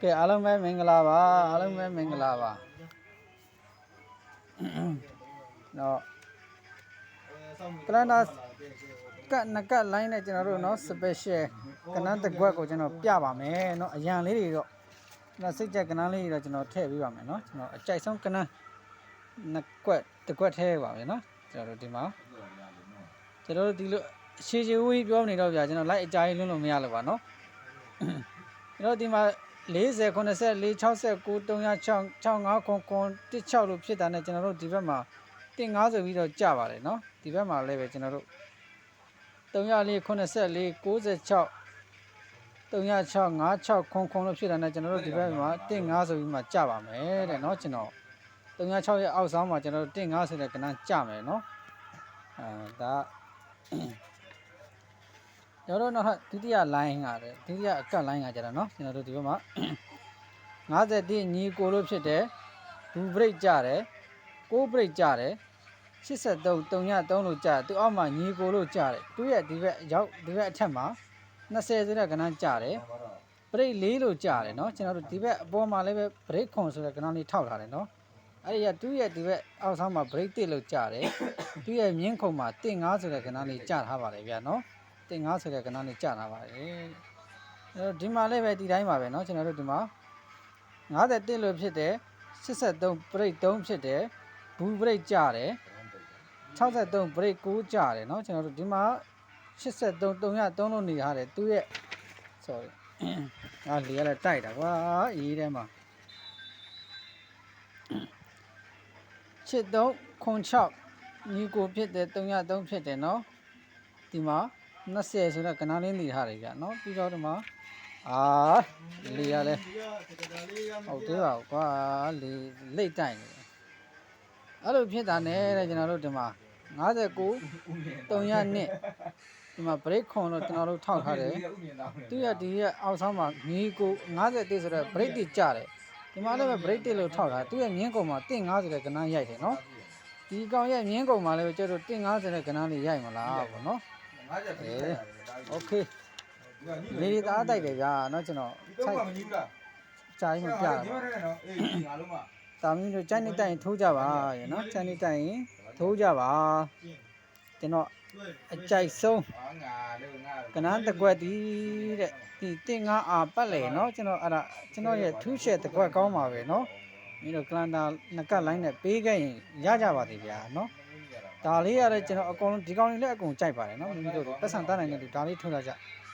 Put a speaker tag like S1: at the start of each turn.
S1: ကဲအားလုံးပဲမင်္ဂလာပါအားလုံးပဲမင်္ဂလာပါတော့ကလန်ဒါကတ်နကတ်လိုင်းနဲ့ကျွန်တော်တို့เนาะ special ကနန်းတစ်ခွက်ကိုကျွန်တော်ပြပါမယ်เนาะအရန်လေးတွေတော့ကျွန်တော်စိတ်ကြက်ကနန်းလေးတွေတော့ကျွန်တော်ထည့်ပေးပါမယ်เนาะကျွန်တော်အကြိုက်ဆုံးကနန်းနှစ်ခွက်တစ်ခွက်ထည့်ပါမယ်เนาะကျွန်တော်တို့ဒီမှာကျွန်တော်တို့ဒီလိုရှေးရှေးဝေးပြောနေတော့ဗျာကျွန်တော် live အကြိုက်လွန်းလို့မရလို့ပါเนาะ ကျွန်တော်ဒီမှာ 40 84 69 306 65ခွန်ခွန်16လို့ဖြစ်တာနဲ့ကျွန်တော်တို့ဒီဘက်မှာ150ဆိုပြီးတော့ကြပါတယ်เนาะဒီဘက်မှာလည်းပဲကျွန်တော်တို့304 84 96 306 56ခွန်ခွန်လို့ဖြစ်တာနဲ့ကျွန်တော်တို့ဒီဘက်မှာ150ဆိုပြီးမှကြပါမယ်တဲ့เนาะကျွန်တော်306ရဲ့အောက်ဆောင်မှာကျွန်တော်တို့150ဆိုတဲ့ကဏ္ဍကြမယ်เนาะအဲဒါ ကျွန်တော်တို့နောက်ထပ်ဒုတိယ line ကတဲ့ဒုတိယအကတ် line ကကြတာเนาะကျွန်တော်တို့ဒီဘက်မှာ51ညီကိုလို့ဖြစ်တယ်ဘူဘရိတ်ကြတယ်6ဘရိတ်ကြတယ်83 303လို့ကြတယ်သူအောက်မှာညီကိုလို့ကြတယ်သူရဲ့ဒီဘက်ရောက်ဒီဘက်အထက်မှာ20ဆိုတဲ့ကဏ္ဍကြတယ်ဘရိတ်4လို့ကြတယ်เนาะကျွန်တော်တို့ဒီဘက်အပေါ်မှာလည်းပဲဘရိတ်ခွန်ဆိုတဲ့ကဏ္ဍလေးထောက်ထားတယ်เนาะအဲ့ဒီကသူရဲ့ဒီဘက်အောက်ဆောင်မှာဘရိတ်1လို့ကြတယ်သူရဲ့မြင်းခုံမှာ1.5ဆိုတဲ့ကဏ္ဍလေးကြထားပါတယ်ဗျာเนาะ တင်ငါဆိုတဲ့ကဏ္ဍနဲ့ကြာလာပါတယ်အဲတော့ဒီမှာလည်းပဲဒီတိုင်းပါပဲเนาะကျွန်တော်တို့ဒီမှာ51လို့ဖြစ်တယ်83 break 3ဖြစ်တယ်ဘူး break ကြာတယ်63 break 9ကြာတယ်เนาะကျွန်တော်တို့ဒီမှာ83 303လို့နေရတယ်သူရဲ့ sorry အာလီရလည်းတိုက်တာကွာအေးထဲမှာ73ခွန်6ညီကိုဖြစ်တယ်303ဖြစ်တယ်เนาะဒီမှာ 20ဆိုတော့ကနားလေးနေထားတယ်ကြာနော်ပြီးတော့ဒီမှာအာလေရလဲဟုတ်သေးပါဘူးကွာလေလိတ်တိုင်နေတယ်အဲ့လိုဖြစ်တာနဲ့တဲ့ကျွန်တော်တို့ဒီမှာ59 300နှစ်ဒီမှာ break ခွန်တော့ကျွန်တော်တို့ထောက်ထားတယ်သူရဒီရအောက်ဆောင်မှာငီးကို50ဆိုတော့ break တိကြတယ်ဒီမှာလည်းပဲ break တိလို့ထောက်ထားသူရဲ့မြင်းကုံမှာ150ဆိုတဲ့ကနားရိုက်တယ်နော်ဒီကောင်ရဲ့မြင်းကုံမှာလည်းကျတော့150ဆိုတဲ့ကနားလေးရိုက်မလားပေါ့နော်
S2: 50ပဲ။
S1: โอเคလေဒီသားတိုက်တယ်ဗျာเนาะကျွန်တော်
S2: တော့
S1: ဆိုင်
S2: မမီဘူးလား
S1: ချိုင်းမပြ
S2: တာ
S1: တာ
S2: ဒီမှာနဲ့နော်အေးဒီငါလုံးမ
S1: တာမင်းတို့ချိုင်းနေတိုက်ရင်ထိုးကြပါရေเนาะချိုင်းနေတိုက်ရင်ထိုးကြပါကျွန်တော်အကြိုက်ဆုံး
S2: အာငါလို့ငါ
S1: ကနန်းတကွက်တီးတဲ့ဒီတင်ငါအာပတ်လေเนาะကျွန်တော်အဲ့ဒါကျွန်တော်ရဲ့ထူးရှက်တကွက်ကောင်းပါပဲเนาะမင်းတို့ကလန်တာနကတ်လိုင်းနဲ့ပေးခဲ့ရင်ရကြပါသေးဗျာเนาะ ဒါလေးရတဲ့ကျွန်တော်အကုန်လုံးဒီကောင်လေးလည်းအကုန်ကြိုက်ပါတယ်နော်မိမိတို့တက်ဆန်တတ်နိုင်တဲ့လူဒါလေးထုတ်လာကြ